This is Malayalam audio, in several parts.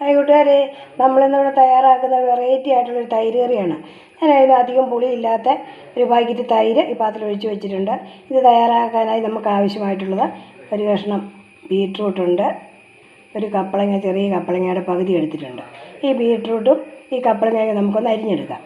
ഹായ് കൂട്ടുകാരെ നമ്മളിന്നിവിടെ തയ്യാറാക്കുന്ന വെറൈറ്റി ആയിട്ടുള്ളൊരു തൈര് കറിയാണ്. ഞാൻ അധികം പുളിയില്ലാത്ത ഒരു പാക്കറ്റ് തൈര് ഈ പാത്രത്തിൽ ഒഴിച്ച് വെച്ചിട്ടുണ്ട്. ഇത് തയ്യാറാക്കാനായി നമുക്ക് ആവശ്യമായിട്ടുള്ളത് ഒരു കഷ്ണം ബീട്രൂട്ടുണ്ട് ഒരു കപ്പളങ്ങ ചെറിയ കപ്പളങ്ങയുടെ പകുതി എടുത്തിട്ടുണ്ട്. ഈ ബീട്രൂട്ടും ഈ കപ്പളങ്ങയൊക്കെ നമുക്കൊന്ന് അരിഞ്ഞെടുക്കാം.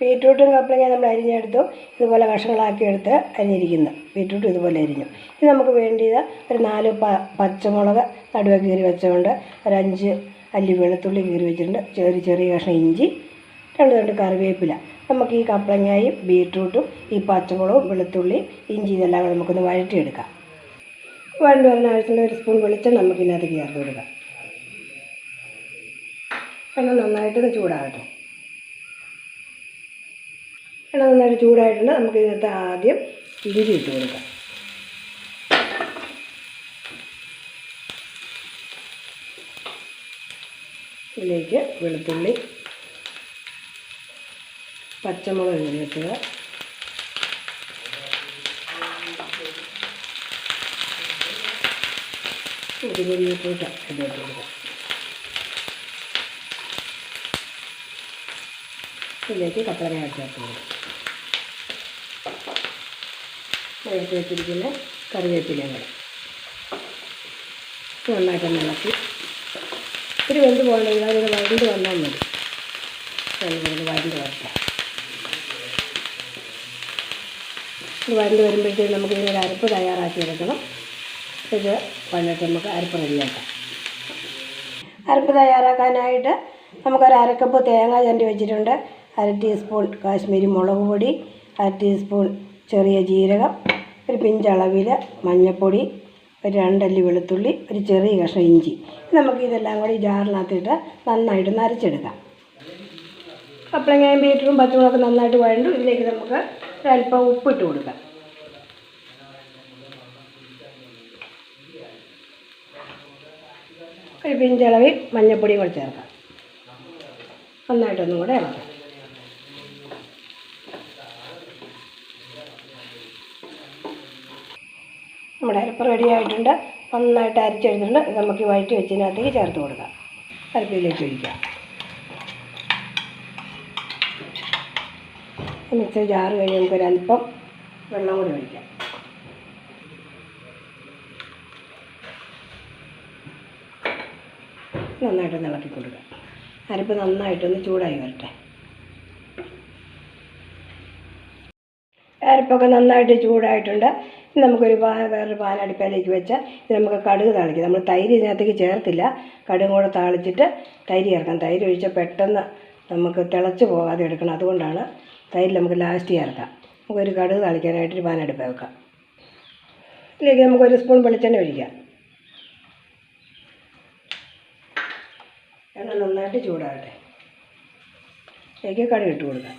ബീട്രൂട്ടും കപ്പളങ്ങയും നമ്മൾ അരിഞ്ഞെടുത്തു ഇതുപോലെ കഷ്ണങ്ങളാക്കി എടുത്ത് അരിഞ്ഞിരിക്കുന്നു. ബീട്രൂട്ടും ഇതുപോലെ അരിഞ്ഞു. ഇത് നമുക്ക് വേണ്ടിയത് ഒരു നാല് പ പച്ചമുളക് നടുവെ കീറി വെച്ചുകൊണ്ട് ഒരു അഞ്ച് അല്ലി വെളുത്തുള്ളി കീറി വെച്ചിട്ടുണ്ട്. ചെറിയ ചെറിയ കഷ്ണം ഇഞ്ചി രണ്ട് രണ്ട് കറിവേപ്പില. നമുക്ക് ഈ കപ്പളങ്ങയും ബീട്രൂട്ടും ഈ പച്ചമുളകും വെളുത്തുള്ളി ഇഞ്ചി ഇതെല്ലാം കൂടെ നമുക്കൊന്ന് വഴറ്റിയെടുക്കാം. വഴണ്ട് വരുന്ന ആവശ്യമുള്ള ഒരു സ്പൂൺ വെളിച്ചെണ്ണ നമുക്കിതിനകത്ത് ചേർത്ത് കൊടുക്കാം. എണ്ണ നന്നായിട്ടൊന്ന് ചൂടാകട്ടെ. എണ്ണ നന്നായിട്ട് ചൂടായിട്ടുണ്ട്. നമുക്ക് ഇതിനകത്ത് ആദ്യം ഇഞ്ചി ഇട്ട് കൊടുക്കാം. ഇതിലേക്ക് വെളുത്തുള്ളി പച്ചമുളക് ഇതിലേക്ക് ബീട്രൂട്ട് ഇതിട്ട് കൊടുക്കാം. ഇതിലേക്ക് കപ്പലങ്ങ ചേർത്ത് കൊടുക്കാം. എടുത്ത് വെച്ചിരിക്കുന്ന കറിവേപ്പിലയും കൂടെ. നന്നായിട്ട് ഇളക്കി. ഇത്തിരി വെന്ത് പോകണമെങ്കിൽ അതിന് വഴണ്ട് വന്നാൽ മതി. വരണ്ട് വഴണ്ട് വരട്ടെ വഴണ്ട് വരുമ്പോഴത്തേക്കും നമുക്ക് ഇതിനൊരു അരപ്പ് തയ്യാറാക്കി എടുക്കണം. ഇത് വന്നിട്ട് നമുക്ക് അരപ്പ് റെഡിയാക്കാം. അരപ്പ് തയ്യാറാക്കാനായിട്ട് നമുക്കൊരു അരക്കപ്പ് തേങ്ങ ചണ്ടി വെച്ചിട്ടുണ്ട്. അര ടീസ്പൂൺ കാശ്മീരി മുളക് പൊടി അര ടീസ്പൂൺ ചെറിയ ജീരകം ഒരു പിഞ്ചളവിൽ മഞ്ഞൾപ്പൊടി ഒരു രണ്ടല്ലി വെളുത്തുള്ളി ഒരു ചെറിയ കഷ്ണം ഇഞ്ചി. നമുക്ക് ഇതെല്ലാം കൂടി ജാറിനകത്തിട്ട് നന്നായിട്ട് നരച്ചെടുക്കാം ഞാൻ ബീറ്ററും പച്ചമുളകൊക്കെ നന്നായിട്ട് വഴണ്ടു. ഇതിലേക്ക് നമുക്ക് ഒരല്പം ഉപ്പിട്ട് കൊടുക്കാം. ഒരു പിഞ്ചളവിൽ മഞ്ഞൾപ്പൊടിയും കൂടെ ചേർക്കാം. നന്നായിട്ടൊന്നും കൂടെ ഇളക്കാം. നമ്മുടെ അരപ്പ് റെഡി ആയിട്ടുണ്ട്. നന്നായിട്ട് അരച്ചെടുത്തിട്ടുണ്ട് നമുക്ക് വഴറ്റി വെച്ചതിനകത്തേക്ക് ചേർത്ത് കൊടുക്കാം. അരപ്പിലേക്ക് ഒഴിക്കാം. മിക്സർ ജാറ് കഴിഞ്ഞ് നമുക്കൊരല്പം വെള്ളം കൂടി ഒഴിക്കാം. നന്നായിട്ട് ഇളക്കി കൊടുക്കുക അരപ്പ് നന്നായിട്ടൊന്ന് ചൂടായി വരട്ടെ. അരപ്പൊക്കെ നന്നായിട്ട് ചൂടായിട്ടുണ്ട്. നമുക്കൊരു പാ വേറൊരു പാൻ അടുപ്പിലേക്ക് വെച്ച് നമുക്ക് കടുക് താളിക്കാം. നമ്മൾ തൈര് ഇതിനകത്തേക്ക് ചേർത്തില്ല. കടുകും കൂടെ താളിച്ചിട്ട് തൈര് ചേർക്കാം തൈര് ഒഴിച്ചാൽ പെട്ടെന്ന് നമുക്ക് തിളച്ച് പോകാതെ എടുക്കണം. അതുകൊണ്ടാണ് തൈര് നമുക്ക് ലാസ്റ്റ് ചേർക്കാം. നമുക്കൊരു കടുക് താളിക്കാനായിട്ട് ഒരു പാൻ അടുപ്പ് വെക്കാം. ഇതിലേക്ക് നമുക്കൊരു സ്പൂൺ വെളിച്ചെണ്ണ ഒഴിക്കാം. എണ്ണ നന്നായിട്ട് ചൂടാകട്ടെ. ഇതിലേക്ക് കടുക് ഇട്ട് കൊടുക്കാം.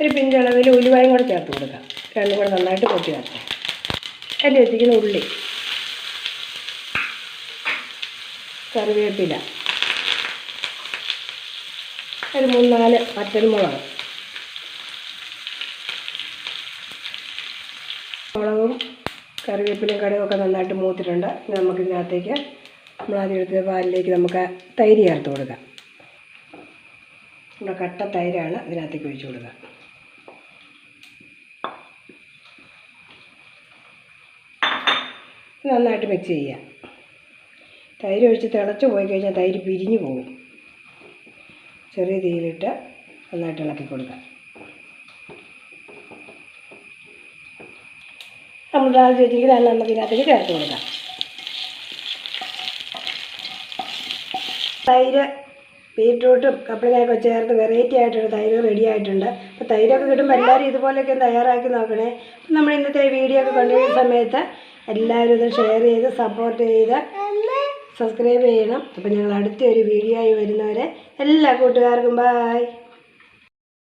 ഒരു പിഞ്ചളവിൽ ഉലുവായും കൂടെ ചേർത്ത് കൊടുക്കാം രണ്ടും കൂടെ നന്നായിട്ട് പൊട്ടി വരട്ടെ അതിൽ എത്തിക്കുന്ന ഉള്ളി. കറിവേപ്പില. ഒരു മൂന്നാൽ പച്ചമുളക് മുളകും കറിവേപ്പിലയും ഒക്കെ നന്നായിട്ട് മൂത്തിട്ടുണ്ട്. ഇനി നമുക്ക് ഇതിനകത്തേക്ക് നമ്മൾ ആദ്യം എടുത്ത പാലിലേക്ക് നമുക്ക് തൈര് ചേർത്ത് കൊടുക്കാം. നമ്മുടെ കട്ട തൈരാണ് ഇതിനകത്തേക്ക് ഒഴിച്ചു കൊടുക്കുക. നന്നായിട്ട് മിക്സ് ചെയ്യുക. തൈര് ഒഴിച്ച് തിളച്ച് പോയി കഴിഞ്ഞാൽ തൈര് പിരിഞ്ഞു പോകും. ചെറിയ തീയിലിട്ട് നന്നായിട്ട് ഇളക്കി കൊടുക്കുക. നമ്മൾ വെച്ചിരിക്കുന്നത് അത് നമുക്ക് ഇതിനകത്തേക്ക് ചേർത്ത് കൊടുക്കാം. തൈര് ബീറ്റ്റൂട്ടും കപ്പളങ്ങയൊക്കെ ചേർത്ത് വെറൈറ്റി ആയിട്ടുള്ള തൈര് റെഡി ആയിട്ടുണ്ട്. അപ്പോൾ തൈരൊക്കെ കിട്ടുമ്പോൾ എല്ലാവരും ഇതുപോലെയൊക്കെ തയ്യാറാക്കി നോക്കണേ. നമ്മൾ ഇന്നത്തെ വീഡിയോ ഒക്കെ കണ്ടുവരുന്ന സമയത്ത് എല്ലാവരും ഇത് ഷെയർ ചെയ്ത് സപ്പോർട്ട് ചെയ്ത് സബ്സ്ക്രൈബ് ചെയ്യണം. അപ്പോൾ ഞങ്ങൾ അടുത്ത ഒരു വീഡിയോ ആയി വരുന്നവരെ എല്ലാ കൂട്ടുകാർക്കും ബായ്